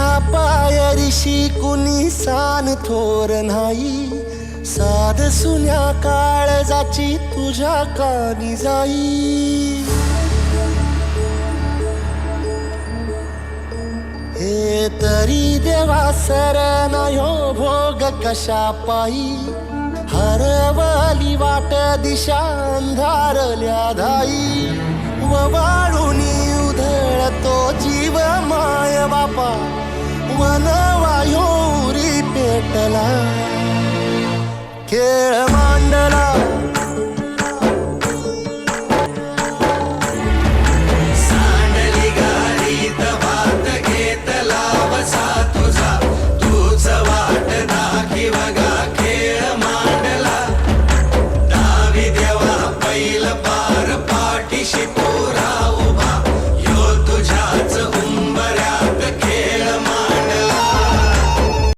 तुझ्या पायरीशी कुणी सान थोर नाही. साध सुन्या काळजाची तुझ्या कानी जाई. हे तरी देवा सरनायो भोग कशा पायी. हरवली वाट दिशा अंधारल्या धाई मन वायुरी पेटला खेळ मांडला सांडली गाडी भात घेतला बसा तुझा तूच वाट दाखी बघा खेळ मांडला दावी देवा पैल पार पाठी शिकू